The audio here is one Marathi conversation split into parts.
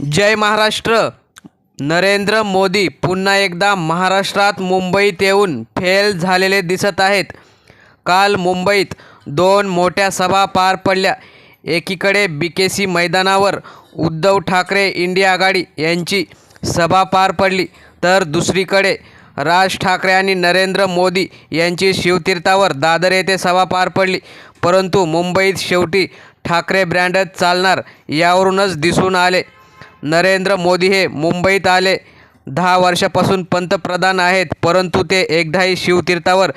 जय महाराष्ट्र. नरेंद्र मोदी पुन्हा एकदा महाराष्ट्रात मुंबईत येऊन फेल झालेले दिसत आहेत. काल मुंबईत दोन मोठ्या सभा पार पडल्या. एकीकडे बी के सी मैदानावर उद्धव ठाकरे इंडिया आघाडी यांची सभा पार पडली तर दुसरीकडे राज ठाकरे आणि नरेंद्र मोदी यांची शिवतीर्थावर दादर येथे सभा पार पडली. परंतु मुंबईत शेवटी ठाकरे ब्रँडच चालणार यावरूनच दिसून आले. नरेंद्र मोदी हे मुंबईत आले. दहा वर्षापासून पंतप्रधान आहेत परंतु ते एकदाही शिवतीर्थावर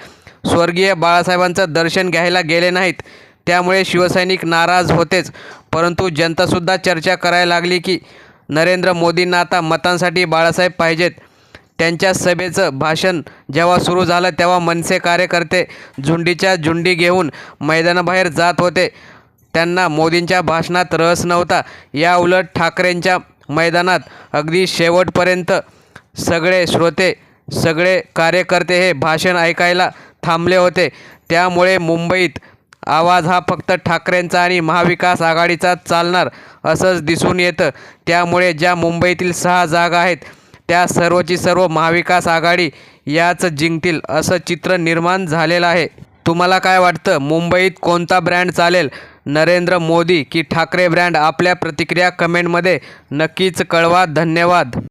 स्वर्गीय बाळासाहेबांचं दर्शन घ्यायला गेले नाहीत. त्यामुळे शिवसैनिक नाराज होतेच परंतु जनतासुद्धा चर्चा करायला लागली की नरेंद्र मोदींना आता मतांसाठी बाळासाहेब पाहिजेत. त्यांच्या सभेचं भाषण जेव्हा सुरू झालं तेव्हा मनसे कार्यकर्ते झुंडीच्या झुंडी घेऊन मैदानाबाहेर जात होते. त्यांना मोदींच्या भाषणात रस नव्हता. या उलट ठाकरेंच्या मैदानात. अगदी शेवटपर्यंत सगळे श्रोते सगळे कार्यकर्ते हे भाषण ऐकायला थांबले होते. त्यामुळे मुंबईत आवाज हा फक्त ठाकरेंचा आणि महाविकास आघाडीचाच चालणार असंच दिसून येतं. त्यामुळे ज्या मुंबईतील सहा जागा आहेत त्या सर्वची सर्व महाविकास आघाडी याच जिंकतील असं चित्र निर्माण झालेलं आहे. तुम्हाला काय वाटतं? मुंबईत कोणता ब्रँड चालेल? नरेंद्र मोदी की ठाकरे ब्रँड आपल्या प्रतिक्रिया कमेंटमध्ये नक्कीच कळवा. धन्यवाद.